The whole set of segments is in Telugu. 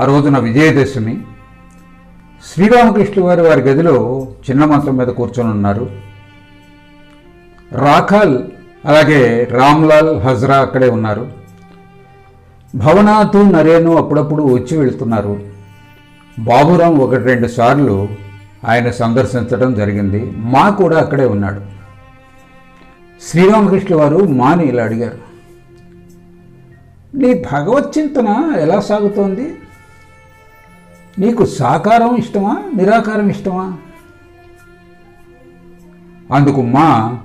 ఆ రోజున విజయదశమి. శ్రీరామకృష్ణ వారి వారి గదిలో చిన్న మంచం మీద కూర్చొని ఉన్నారు. రాఖాల్ అలాగే రామ్లాల్ హజ్రా అక్కడే ఉన్నారు. భవనాథు నరేను అప్పుడప్పుడు వచ్చి వెళుతున్నారు. బాబురాం ఒకటి రెండు సార్లు ఆయన సందర్శించడం జరిగింది. మా కూడా అక్కడే ఉన్నాడు. శ్రీరామకృష్ణ వారు మాని ఇలా అడిగారు. నీ భగవత్ చింతన ఎలా సాగుతోంది? నీకు సాకారం ఇష్టమా? నిరాకారం ఇష్టమా? అందుకు మా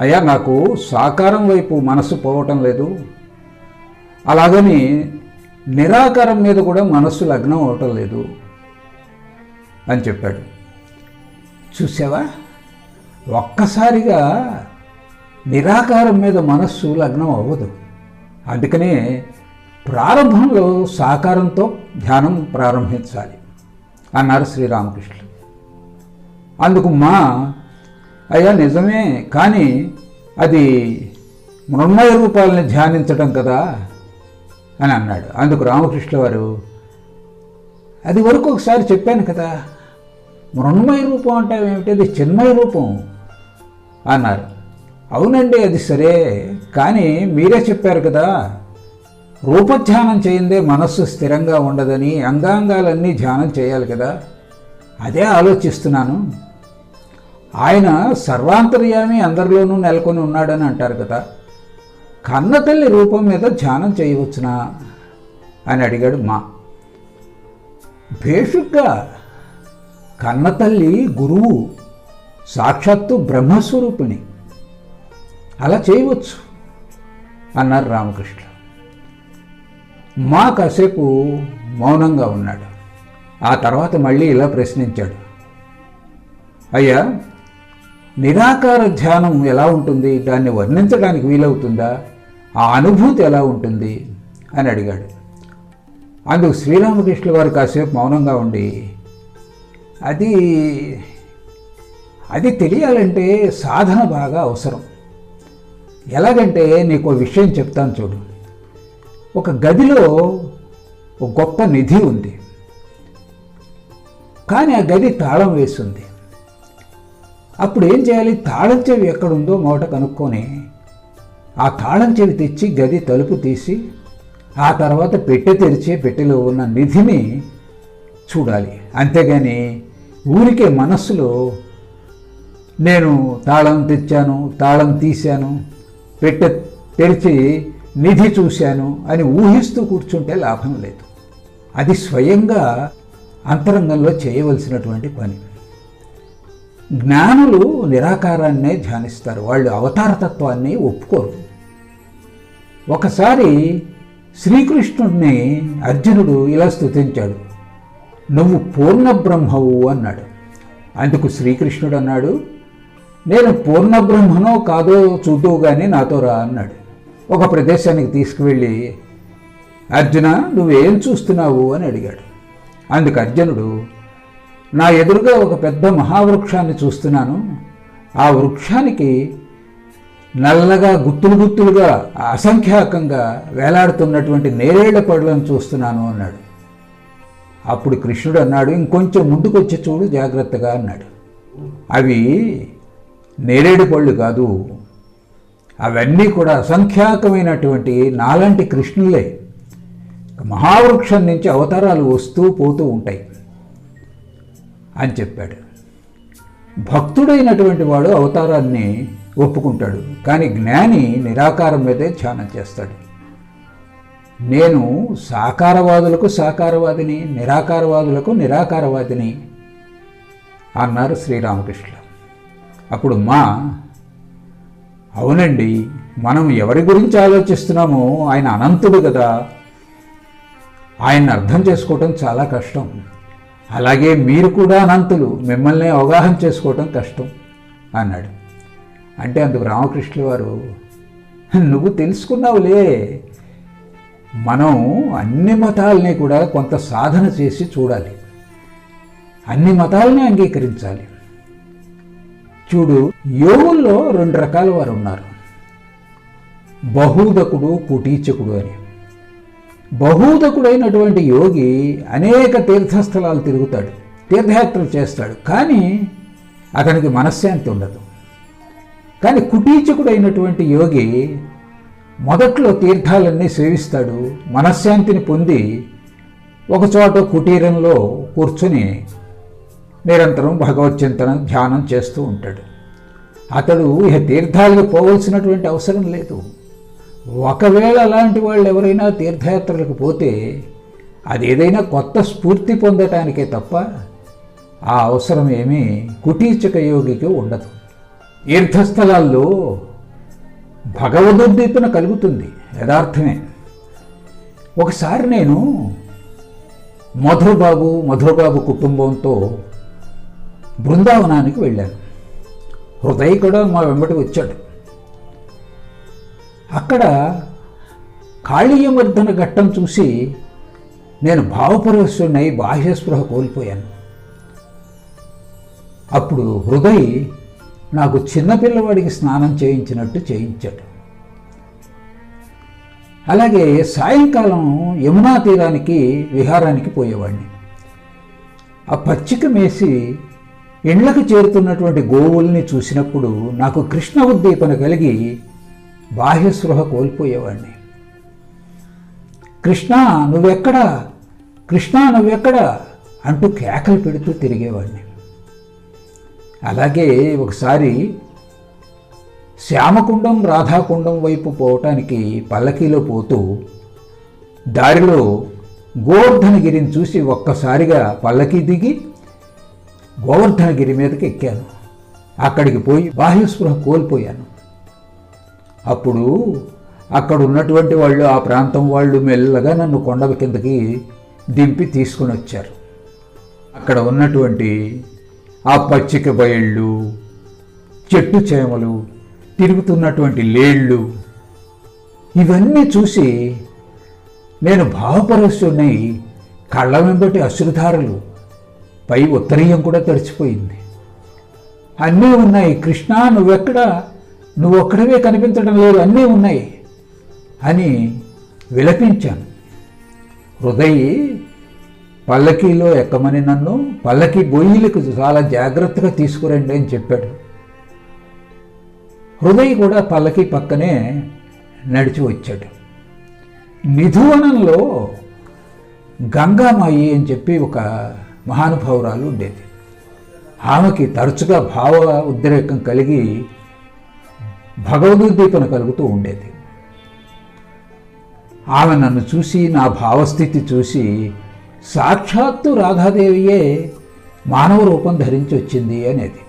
అయ్యా నాకు సాకారం వైపు మనసు పోవటం లేదు. అలాగని నిరాకారం మీద కూడా మనస్సు లగ్నం అవటం లేదు అని చెప్పాడు. చూసావా? ఒక్కసారిగా నిరాకారం మీద మనస్సు లగ్నం అవ్వదు. అందుకనే ప్రారంభంలో సాకారంతో ధ్యానం ప్రారంభించాలి అన్నారు శ్రీరామకృష్ణుడు. అందుకు మా అయ్యా నిజమే కానీ అది మృణ్మయ రూపాలని ధ్యానించడం కదా అని అన్నాడు. అందుకు రామకృష్ణ వారు అది వరకు ఒకసారి చెప్పాను కదా మృణ్మయ రూపం అంటే ఏమిటి? అది చిన్మయ రూపం అన్నారు. అవునండి అది సరే కానీ మీరే చెప్పారు కదా రూపధ్యానం చేయిందే మనస్సు స్థిరంగా ఉండదని అంగాంగాలన్నీ ధ్యానం చేయాలి కదా. అదే ఆలోచిస్తున్నాను. ఆయన సర్వాంతర్యామి అందరిలోనూ నెలకొని ఉన్నాడని అంటారు కదా. కన్నతల్లి రూపం మీద ధ్యానం చేయవచ్చునా? అని అడిగాడు మా. భేషుగ్గా కన్నతల్లి గురువు సాక్షాత్తు బ్రహ్మస్వరూపిణి. అలా చేయవచ్చు అన్నారు రామకృష్ణ. మా కాసేపు మౌనంగా ఉన్నాడు. ఆ తర్వాత మళ్ళీ ఇలా ప్రశ్నించాడు. అయ్యా నిరాకార ధ్యానం ఎలా ఉంటుంది? దాన్ని వర్ణించడానికి వీలవుతుందా? ఆ అనుభూతి ఎలా ఉంటుంది? అని అడిగాడు. అందుకు శ్రీరామకృష్ణ వారు కాసేపు మౌనంగా ఉండి అది అది తెలియాలంటే సాధన బాగా అవసరం. ఎలాగంటే నీకు ఒక విషయం చెప్తాను చూడు. ఒక గదిలో ఒక గొప్ప నిధి ఉంది. కానీ ఆ గది తాళం వేస్తుంది అప్పుడు ఏం చేయాలి? తాళం చెవి ఎక్కడుందో మొదట కనుక్కొని ఆ తాళం చెవి తెచ్చి గది తలుపు తీసి ఆ తర్వాత పెట్టె తెరిచి పెట్టెలో ఉన్న నిధిని చూడాలి. అంతేగాని ఊరికే మనస్సులో నేను తాళం తెచ్చాను తాళం తీశాను పెట్టె తెరిచి నిధి చూశాను అని ఊహిస్తూ కూర్చుంటే లాభం లేదు. అది స్వయంగా అంతరంగంలో చేయవలసినటువంటి పని. జ్ఞానులు నిరాకారాన్నే ధ్యానిస్తారు. వాళ్ళు అవతారతత్వాన్ని ఒప్పుకోరు. ఒకసారి శ్రీకృష్ణుడిని అర్జునుడు ఇలా స్తుతించాడు. నువ్వు పూర్ణ బ్రహ్మవు అన్నాడు. అందుకు శ్రీకృష్ణుడు అన్నాడు నేను పూర్ణ బ్రహ్మనో కాదో చూద్దువు కానీ నాతో రా అన్నాడు. ఒక ప్రదేశానికి తీసుకువెళ్ళి అర్జున నువ్వేం చూస్తున్నావు? అని అడిగాడు. అందుకు అర్జునుడు నా ఎదురుగా ఒక పెద్ద మహావృక్షాన్ని చూస్తున్నాను. ఆ వృక్షానికి నల్లగా గుత్తులు గుత్తులుగా అసంఖ్యాకంగా వేలాడుతున్నటువంటి నేరేళ్ళ పళ్ళను చూస్తున్నాను అన్నాడు. అప్పుడు కృష్ణుడు అన్నాడు ఇంకొంచెం ముందుకొచ్చి చూడు జాగ్రత్తగా అన్నాడు. అవి నేరేడు పళ్ళు కాదు అవన్నీ కూడా అసంఖ్యాకమైనటువంటి నాలాంటి కృష్ణులే. మహావృక్షం నుంచి అవతారాలు వస్తూ పోతూ ఉంటాయి అని చెప్పాడు. భక్తుడైనటువంటి వాడు అవతారాన్ని ఒప్పుకుంటాడు. కానీ జ్ఞాని నిరాకారం మీదే ధ్యానం చేస్తాడు. నేను సాకారవాదులకు సాకారవాదిని నిరాకారవాదులకు నిరాకారవాదిని అన్నారు శ్రీరామకృష్ణ అప్పుడు మా అవునండి మనం ఎవరి గురించి ఆలోచిస్తున్నామో ఆయన అనంతుడు కదా. ఆయన్ని అర్థం చేసుకోవటం చాలా కష్టం. అలాగే మీరు కూడా అనంతులు మిమ్మల్ని అవగాహన చేసుకోవటం కష్టం అన్నాడు. అంటే అందుకు రామకృష్ణుల వారు నువ్వు తెలుసుకున్నావులే. మనం అన్ని మతాలని కూడా కొంత సాధన చేసి చూడాలి. అన్ని మతాలని అంగీకరించాలి. చూడు యోగుల్లో రెండు రకాల వారు ఉన్నారు బహూదకుడు కుటీచకుడు అని. బహూదకుడైనటువంటి యోగి అనేక తీర్థస్థలాలు తిరుగుతాడు తీర్థయాత్రలు చేస్తాడు కానీ అతనికి మనశ్శాంతి ఉండదు. కానీ కుటీచకుడైనటువంటి యోగి మొదట్లో తీర్థాలన్నీ సేవిస్తాడు మనశ్శాంతిని పొంది ఒకచోట కుటీరంలో కూర్చొని నిరంతరం భగవచ్చింతనం ధ్యానం చేస్తూ ఉంటాడు. అతడు ఇక తీర్థాలకు పోవలసినటువంటి అవసరం లేదు. ఒకవేళ అలాంటి వాళ్ళు ఎవరైనా తీర్థయాత్రలకు పోతే అది ఏదైనా కొత్త స్ఫూర్తి పొందటానికే తప్ప ఆ అవసరం ఏమీ కుటీచక యోగికి ఉండదు. తీర్థస్థలాల్లో భగవదుద్దీపన కలుగుతుంది యథార్థమే. ఒకసారి నేను మధురబాబు మధురబాబు కుటుంబంతో బృందావనానికి వెళ్ళాను. హృదయ కూడా మా వెంబడి వచ్చాడు. అక్కడ కాళీయమర్దన ఘట్టం చూసి నేను భావపరవశుడినై బాహ్యస్పృహ కోల్పోయాను. అప్పుడు హృదయ్ నాకు చిన్నపిల్లవాడికి స్నానం చేయించినట్టు చేయించాడు. అలాగే సాయంకాలం యమునా తీరానికి విహారానికి పోయేవాడిని. ఆ పచ్చిక మేసి ఇండ్లకు చేరుతున్నటువంటి గోవుల్ని చూసినప్పుడు నాకు కృష్ణ ఉద్దీపన కలిగి బాహ్య స్పృహ కోల్పోయేవాడిని. కృష్ణ నువ్వెక్కడా? కృష్ణ నువ్వెక్కడా? అంటూ కేకలు పెడుతూ తిరిగేవాడిని. అలాగే ఒకసారి శ్యామకుండం రాధాకుండం వైపు పోవటానికి పల్లకీలో పోతూ దారిలో గోవర్ధనగిరిని చూసి ఒక్కసారిగా పల్లకీ దిగి గోవర్ధనగిరి మీదకి ఎక్కాను. అక్కడికి పోయి బాహ్యస్పృహ కోల్పోయాను. అప్పుడు అక్కడ ఉన్నటువంటి వాళ్ళు ఆ ప్రాంతం వాళ్ళు మెల్లగా నన్ను కొండ కిందకి దింపి తీసుకుని వచ్చారు. అక్కడ ఉన్నటువంటి ఆ పచ్చిక బయళ్ళు చెట్టు చేమలు తిరుగుతున్నటువంటి లేళ్ళు ఇవన్నీ చూసి నేను భావపరవశుడినై కళ్ళ వెంబటి అశ్రుధారలు పై ఉత్తరీయం కూడా తడిచిపోయింది అన్నీ ఉన్నాయి. కృష్ణ నువ్వెక్కడా? నువ్వు ఒక్కడవే కనిపించడం లేదు. అన్నీ ఉన్నాయి అని విలపించాను. హృదయ పల్లకీలో ఎక్కమని నన్ను పల్లకి బొయ్యిలకు చాలా జాగ్రత్తగా తీసుకురండి అని చెప్పాడు. హృదయ కూడా పల్లకి పక్కనే నడిచి వచ్చాడు. నిధువనంలో గంగామాయి అని చెప్పి ఒక మహానుభావురాలు ఉండేది. ఆమెకి తరచుగా భావ ఉద్రేకం కలిగి భగవదుద్దీపన కలుగుతూ ఉండేది. ఆమె నన్ను చూసి నా భావస్థితి చూసి సాక్షాత్తు రాధాదేవియే మానవ రూపం ధరించి వచ్చింది అనేది.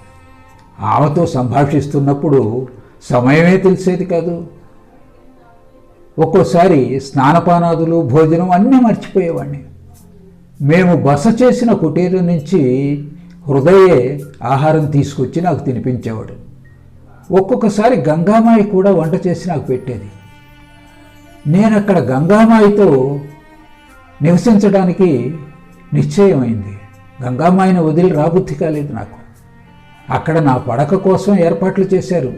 ఆమెతో సంభాషిస్తున్నప్పుడు సమయమే తెలిసేది కాదు. ఒక్కోసారి స్నానపానాదులు భోజనం అన్నీ మర్చిపోయేవాడిని మేము బస చేసిన కుటీరం నుంచి హృదయే ఆహారం తీసుకొచ్చి నాకు తినిపించేవాడు. ఒక్కొక్కసారి గంగామాయి కూడా వంట చేసి నాకు పెట్టేది. నేను అక్కడ గంగామాయితో నివసించడానికి నిశ్చయమైంది. గంగామాయిని వదిలి రాబుద్ధి కాలేదు నాకు. అక్కడ నా పడక కోసం ఏర్పాట్లు చేశారు.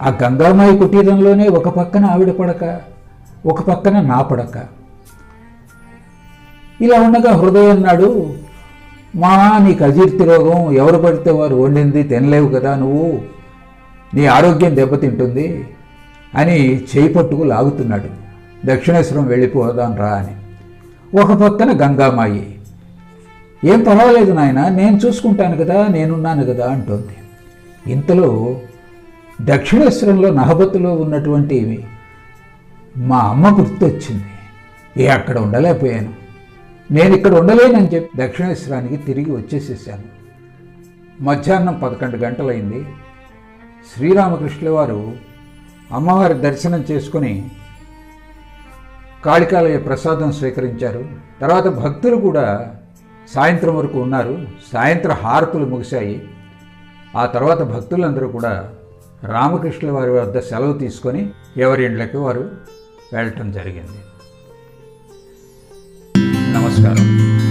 ఆ గంగామాయి కుటీరంలోనే ఒక పక్కన ఆవిడ పడక ఒక పక్కన నా పడక. ఇలా ఉండగా హృదయం అన్నాడు మా నీకు అజీర్తి రోగం ఎవరు పడితే వారు వండింది తినలేవు కదా నువ్వు. నీ ఆరోగ్యం దెబ్బతింటుంది అని చేయి పట్టుకు లాగుతున్నాడు. దక్షిణేశ్వరం వెళ్ళిపోదాం రా అని. ఒక పక్కన గంగామాయి ఏం పర్వాలేదు నాయన నేను చూసుకుంటాను కదా నేనున్నాను కదా అంటోంది. ఇంతలో దక్షిణేశ్వరంలో నహబత్తులో ఉన్నటువంటి మా అమ్మ గుర్తొచ్చింది. ఏ అక్కడ ఉండలేకపోయాను. నేను ఇక్కడ ఉండలేనని చెప్పి దక్షిణేశ్వరానికి తిరిగి వచ్చేసేసాను. మధ్యాహ్నం పదకొండు గంటలైంది. శ్రీరామకృష్ణుల వారు అమ్మవారి దర్శనం చేసుకుని కాళికాలయ ప్రసాదం స్వీకరించారు. తర్వాత భక్తులు కూడా సాయంత్రం వరకు ఉన్నారు. సాయంత్రం హారతులు ముగిశాయి. ఆ తర్వాత భక్తులందరూ కూడా రామకృష్ణుల వారి వద్ద సెలవు తీసుకొని ఎవరి ఇండ్లకి వారు వెళ్ళటం జరిగింది. నమస్కారం